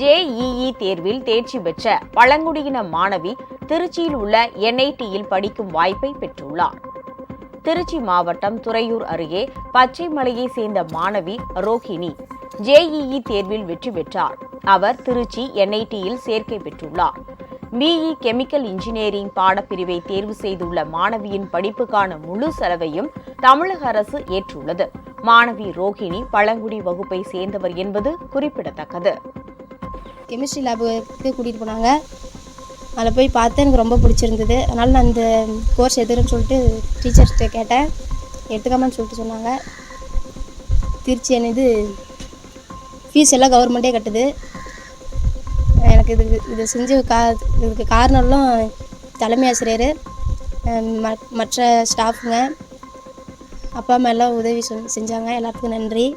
JEE தேர்வில் தேர்ச்சி பெற்ற பழங்குடியின மாணவி திருச்சியில் உள்ள என்ஐடியில் படிக்கும் வாய்ப்பை பெற்றுள்ளார். திருச்சி மாவட்டம் துறையூர் அருகே பச்சைமலையை சேர்ந்த மாணவி ரோஹிணி ஜேஇஇ தேர்வில் வெற்றி பெற்றார். அவர் திருச்சி என்ஐடியில் சேர்க்கை பெற்றுள்ளார். பிஇ கெமிக்கல் இன்ஜினியரிங் பாடப்பிரிவை தேர்வு செய்துள்ள மாணவியின் படிப்புக்கான முழு செலவையும் தமிழக அரசு ஏற்றுள்ளது. மாணவி ரோஹிணி பழங்குடி வகுப்பை சேர்ந்தவர் என்பது குறிப்பிடத்தக்கது. கெமிஸ்ட்ரி லேபுக்கு கூட்டிகிட்டு போனாங்க. அதில் போய் பார்த்து எனக்கு ரொம்ப பிடிச்சிருந்தது. அதனால் நான் இந்த கோர்ஸ் எடுக்கிறேன்னு சொல்லிட்டு டீச்சர்ஸ்கிட்ட கேட்டேன். எடுத்துக்காமன்னு சொல்லிட்டு சொன்னாங்க. திருச்சி என்னது ஃபீஸ் எல்லாம் கவர்மெண்ட்டே கட்டுது. எனக்கு இதுக்கு இது செஞ்ச கா இதுக்கு காரணம்லாம் தலைமை ஆசிரியர் ம- மற்ற ஸ்டாஃபுங்க அப்பா அம்மா எல்லாம் உதவி செஞ்சாங்க. எல்லாத்துக்கும் நன்றி.